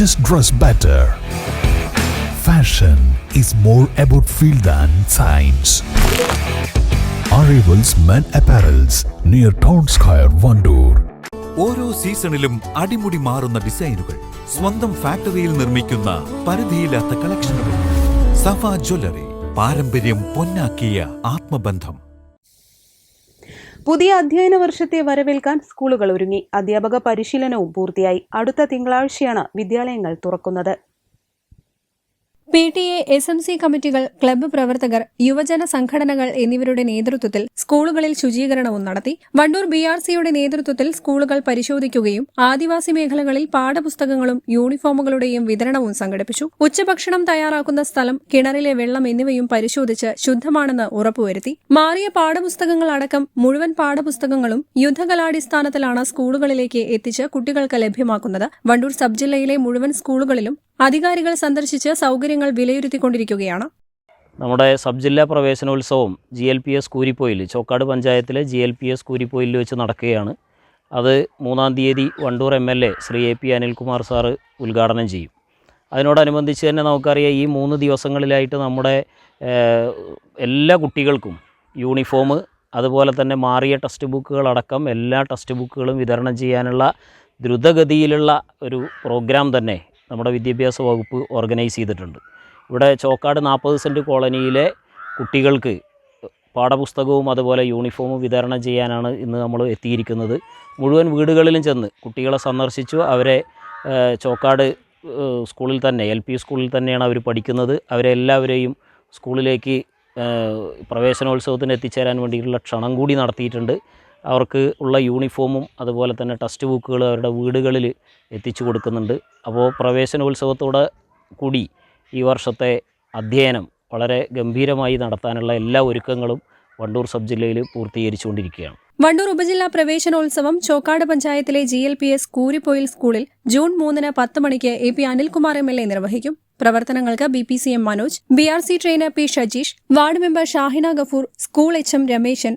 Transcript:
just dress better. Fashion is more about feel than science. Arrivals Men Apparels near Town Square, Vandoor. ഓരോ സീസണിലും അടിമുടി മാറുന്ന ഡിസൈനുകൾ സ്വന്തം ഫാക്ടറിയിൽ നിർമ്മിക്കുന്ന പരിധിയില്ലാത്ത കളക്ഷനുകൾ സഫ ജ്വല്ലറി പാരമ്പര്യം പൊന്നാക്കിയ ആത്മബന്ധം പുതിയ അധ്യയന വർഷത്തെ വരവേൽക്കാൻ സ്കൂളുകൾ ഒരുങ്ങി. അധ്യാപക പരിശീലനവും പൂർത്തിയായി. അടുത്ത തിങ്കളാഴ്ചയാണ് വിദ്യാലയങ്ങൾ തുറക്കുന്നത്. P T A S M C കമ്മിറ്റികൾ ക്ലബ്ബ് പ്രവർത്തകർ യുവജന സംഘടനകൾ എന്നിവരുടെ നേതൃത്വത്തിൽ സ്കൂളുകളിൽ ശുചീകരണവും നടത്തി. വണ്ടൂർ ബി ആർ സിയുടെ നേതൃത്വത്തിൽ സ്കൂളുകൾ പരിശോധിക്കുകയും ആദിവാസി മേഖലകളിൽ പാഠപുസ്തകങ്ങളും യൂണിഫോമുകളുടെയും വിതരണവും സംഘടിപ്പിച്ചു. ഉച്ചഭക്ഷണം തയ്യാറാക്കുന്ന സ്ഥലം കിണറിലെ വെള്ളം എന്നിവയും പരിശോധിച്ച് ശുദ്ധമാണെന്ന് ഉറപ്പുവരുത്തി. മാറിയ പാഠപുസ്തകങ്ങൾ അടക്കം മുഴുവൻ പാഠപുസ്തകങ്ങളും യുദ്ധകലാടിസ്ഥാനത്തിലാണ് സ്കൂളുകളിലേക്ക് എത്തിച്ച് കുട്ടികൾക്ക് ലഭ്യമാക്കുന്നത്. വണ്ടൂർ സബ് ജില്ലയിലെ മുഴുവൻ സ്കൂളുകളിലും അധികാരികൾ സന്ദർശിച്ച് സൗകര്യങ്ങൾ വിലയിരുത്തിക്കൊണ്ടിരിക്കുകയാണ്. നമ്മുടെ സബ് ജില്ലാ പ്രവേശനോത്സവം G L P S Kooripoyil Chokkad പഞ്ചായത്തിലെ G L P S Kooripoyil വെച്ച് നടക്കുകയാണ്. അത് മൂന്നാം തീയതി Wandoor M L A Shri A P Anilkumar sir ഉദ്ഘാടനം ചെയ്യും. അതിനോടനുബന്ധിച്ച് തന്നെ നമുക്കറിയാം ഈ മൂന്ന് ദിവസങ്ങളിലായിട്ട് നമ്മുടെ എല്ലാ കുട്ടികൾക്കും യൂണിഫോം അതുപോലെ തന്നെ മാറിയ ടെക്സ്റ്റ് ബുക്കുകളടക്കം എല്ലാ ടെക്സ്റ്റ് ബുക്കുകളും വിതരണം ചെയ്യാനുള്ള ദ്രുതഗതിയിലുള്ള ഒരു പ്രോഗ്രാം തന്നെ നമ്മുടെ വിദ്യാഭ്യാസ വകുപ്പ് ഓർഗനൈസ് ചെയ്തിട്ടുണ്ട്. ഇവിടെ ചോക്കാട് നാൽപ്പത് സെന്റ് കോളനിയിലെ കുട്ടികൾക്ക് പാഠപുസ്തകവും അതുപോലെ യൂണിഫോമും വിതരണം ചെയ്യാനാണ് ഇന്ന് നമ്മൾ എത്തിയിരിക്കുന്നത്. മുഴുവൻ വീടുകളിലും ചെന്ന് കുട്ടികളെ സന്ദർശിച്ചു. അവരെ ചോക്കാട് സ്കൂളിൽ തന്നെ എൽ പി സ്കൂളിൽ തന്നെയാണ് അവർ പഠിക്കുന്നത്. അവരെല്ലാവരെയും സ്കൂളിലേക്ക് പ്രവേശനോത്സവത്തിന് എത്തിച്ചേരാൻ വേണ്ടിയിട്ടുള്ള ക്ഷണം കൂടി നടത്തിയിട്ടുണ്ട്. അവർക്ക് ഉള്ള യൂണിഫോമും അതുപോലെ തന്നെ ടെക്സ്റ്റ് ബുക്കുകൾ അവരുടെ വീടുകളിൽ എത്തിച്ചു കൊടുക്കുന്നുണ്ട്. അപ്പോൾ പ്രവേശനോത്സവത്തോടെ കൂടി ഈ വർഷത്തെ അധ്യയനം വളരെ ഗംഭീരമായി നടത്താനുള്ള എല്ലാ ഒരുക്കങ്ങളും വണ്ടൂർ സബ് ജില്ലയിൽ പൂർത്തീകരിച്ചുകൊണ്ടിരിക്കുകയാണ്. വണ്ടൂർ ഉപജില്ലാ പ്രവേശനോത്സവം ചോക്കാട് പഞ്ചായത്തിലെ G L P S Kooripoyil സ്കൂളിൽ ജൂൺ മൂന്നിന് പത്ത് മണിക്ക് A P Anilkumar M L A നിർവഹിക്കും. പ്രവർത്തനങ്ങൾക്ക് B P C M Manoj B R C trainer P Shajeesh ward member Shahina Gafoor school H M Rameshan